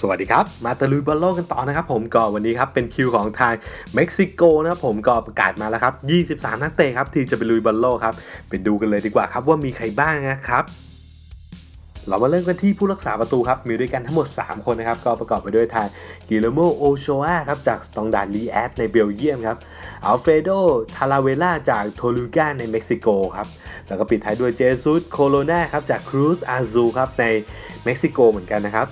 สวัสดีครับ มาตะลุยบอลโลกกันต่อนะครับผมก็วันนี้ครับเป็นคิวของทางเม็กซิโกนะครับผมก็ประกาศมาแล้วครับ 23 นักเตะครับที่จะไปลุยบอลโลกครับไปดูกันเลยดีกว่าครับว่ามีใครบ้างนะครับเรามาเริ่มกันที่ผู้รักษาประตูครับ มีด้วยกันทั้งหมด 3 คนนะครับ ก็ประกอบไปด้วยทางกิเลโมโอโชอาครับ จากสตองดาร์ลีแอดในเบลเยียมครับอัลเฟโดทาราเวล่าจากโทลูกาในเม็กซิโกครับ แล้วก็ปิดท้ายด้วยเจซุสโคโลนาครับ จากครูซอาซูครับ ในเม็กซิโกเหมือนกันนะครับ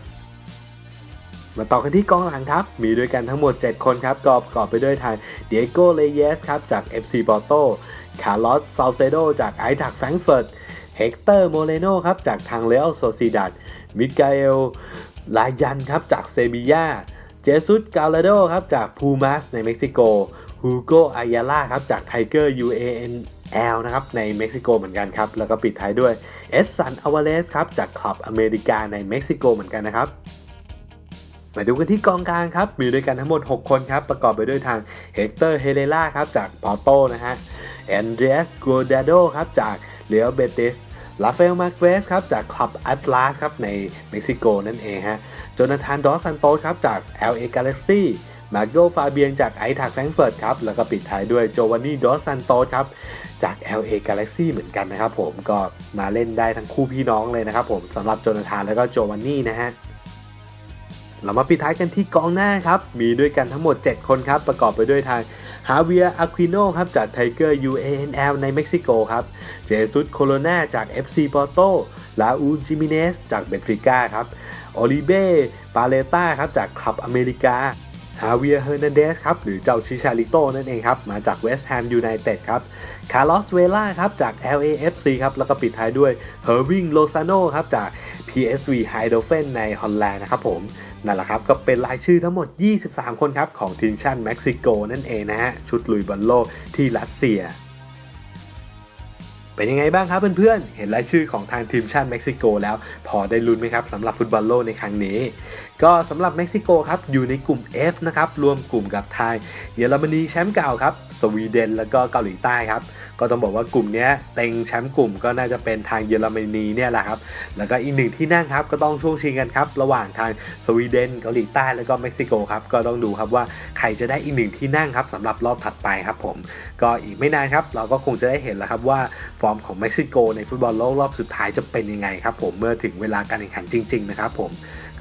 มาต่อกันที่กองหลังครับ มีด้วยกันทั้งหมด 7 คนครับก็ประกอบไปด้วยทางเดียโกเลเยสครับจาก FC ปอร์โตคาร์ลอสซาเซโดจากไอทักแฟรงเฟิร์ตเฮกเตอร์โมเรโนครับจากทางเรอัลโซซิดัดมิเกลลายันครับจากเซบียาเจสุสกาลาโดครับจากพูมัสในเม็กซิโกฮูโกอายาล่าครับจากไทเกอร์ UANL นะครับในเม็กซิโกเหมือนกันครับ แล้วก็ปิดท้ายด้วยเอสซันอวาเลสครับจากคลับอเมริกาในเม็กซิโกเหมือนกันนะครับ มาดูกันที่กองกลางครับ มีด้วยกันทั้งหมด 6 คนครับ ประกอบไปด้วยทางเฮกเตอร์เฮเลล่าครับจากพอร์โตนะฮะแอนเดรสกัวดาโดครับจากเรอัลเบติสลาเฟลมาร์เกสครับจากคลับแอตลาสครับในเม็กซิโกนั่นเองฮะโจนาธานดอสซันโตครับจาก LA Galaxy มาโกฟาเบียนจากไอทักแฟรงเฟิร์ตครับ แล้วก็ปิดท้ายด้วยโจวานนี่ดอสซันโตครับจาก LA Galaxy เหมือนกันนะครับผมก็มาเล่นได้ทั้งคู่พี่น้องเลยนะครับผมสำหรับโจนาธานแล้วก็โจวานนี่นะฮะ เรามาปิดท้ายกันที่กองหน้าครับ มีด้วยกันทั้งหมด 7 คนครับ ประกอบไปด้วยทางฮาเวียอาควิโนครับ จากไทเกอร์ UANL ในเม็กซิโกครับ เจสุสโคโลนาจาก FC ปอร์โตลาอูจิมิเนสจากเบนฟิก้าครับโอลิเบ้ปาเลต้าครับ จากคลับอเมริกาฮาเวียเฮอร์นันเดสครับ หรือเจ้าชิชาลิโตนั่นเองครับ มาจากเวสต์แฮมยูไนเต็ดครับ คาร์ลอสเวล่าครับ จาก LAFC ครับ แล้วก็ปิดท้ายด้วยเฮอร์วิงโลซาโนครับ จาก PSV Eindhoven ในฮอลแลนด์นะครับผมนั่นแหละครับก็เป็นรายชื่อทั้งหมด 23 คนครับของทีมชาติเม็กซิโกนั่นเองนะฮะชุดลุยบอลโลกที่รัสเซียเป็นยังไงบ้างครับเพื่อนๆ เห็นรายชื่อของทางทีมชาติเม็กซิโกแล้ว พอได้ลุ้นไหมครับสำหรับฟุตบอลโลกในครั้งนี้ ก็สำหรับเม็กซิโกครับอยู่ในกลุ่ม F นะครับรวมกลุ่มกับไทย เยอรมนีแชมป์เก่าครับสวีเดนแล้วก็เกาหลีใต้ครับก็ต้องบอกว่ากลุ่มนี้เต็งแชมป์กลุ่มก็น่าจะเป็นทางเยอรมนีเนี่ยแหละครับ แล้วก็อีกหนึ่งที่นั่งครับก็ต้องช่วงชิงกันครับ ระหว่างทางสวีเดนเกาหลีใต้แล้วก็เม็กซิโกครับก็ต้องดูครับว่าใครจะได้อีกหนึ่งที่นั่งครับสำหรับรอบถัดไปครับผม ก็อีกไม่นานครับเราก็คงจะได้เห็นแล้วครับว่าฟอร์มของเม็กซิโกในฟุตบอลโลกรอบสุดท้ายจะเป็นยังไงครับผมเมื่อถึงเวลาการแข่งขันจริงๆนะครับผม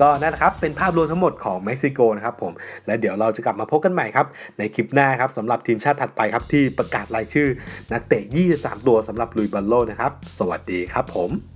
ก็นั่นนะครับเป็นภาพรวมทั้งหมดของเม็กซิโกนะครับผมและเดี๋ยวเราจะกลับมาพบกันใหม่ครับในคลิปหน้าครับสำหรับทีมชาติถัดไปครับที่ประกาศรายชื่อ นักเตะ 23 ตัวสำหรับลุยบอลโลนะครับสวัสดีครับผม